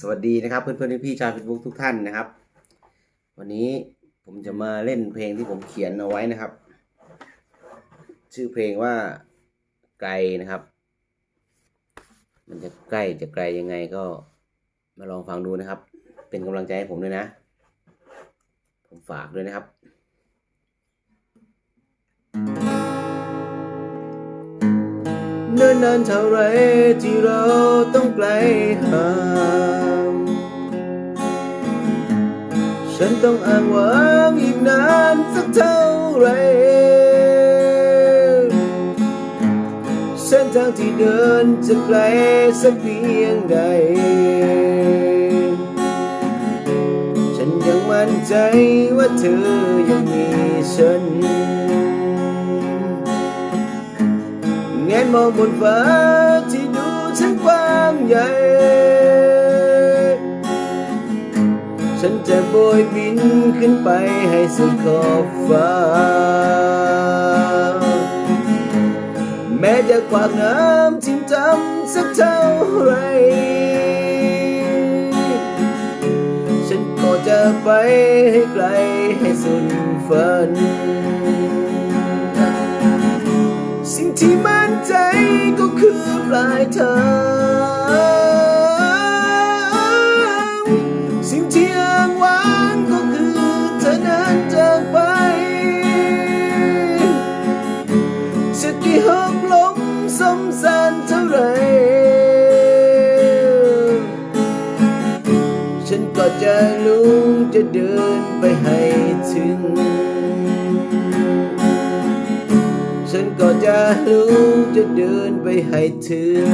สวัสดีนะครับเพื่อนๆพี่ๆชาวเฟซบุ๊กทุกท่านนะครับ วันนี้ผมจะมาเล่นเพลงที่ผมเขียนเอาไว้นะครับ ชื่อเพลงว่าไกลนะครับ มันจะใกล้จะไกลยังไงก็มาลองฟังดูนะครับ เป็นกำลังใจให้ผมด้วยนะ ผมฝากด้วยนะครับเนิ่นนานเท่าไรที่เราต้องไกลห่าง ฉันต้องอ้างว้างอีกนานสักเท่าไร เส้นทางที่เดินจะไกลสักเพียงใด ฉันยังมั่นใจว่าเธอยังมีฉันแงนมองบนฟ้าที่ ฉันจะโบยบินขึ้นไปให้สุดขอบฟ้า แม้จะกวากน้ำทิ่มทำสักเท่าไร ฉันก็จะไปให้ไกลให้สุดฝัน สิ่งที่มั่นใจก็คือปลายทาง ก็จะรู้จะเดินไปให้ถึง ฉันก็จะรู้จะเดินไปให้ถึง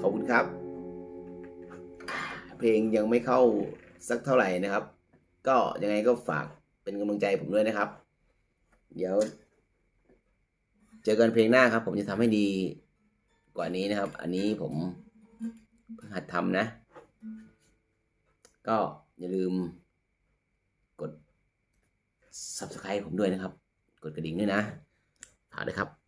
ขอบคุณครับ เพลงยังไม่เข้าสักเท่าไหร่นะครับ ก็ยังไงก็ฝากเป็นกำลังใจผมด้วยนะครับ เดี๋ยว เจอกันเพลงหน้าครับ ผมจะทำให้ดีกว่านี้นะครับ อันนี้ผมเพิ่งหัดทำนะ ก็อย่าลืมกด subscribe ผมด้วยนะครับ กดกระดิ่งด้วยนะฝากด้วยครับ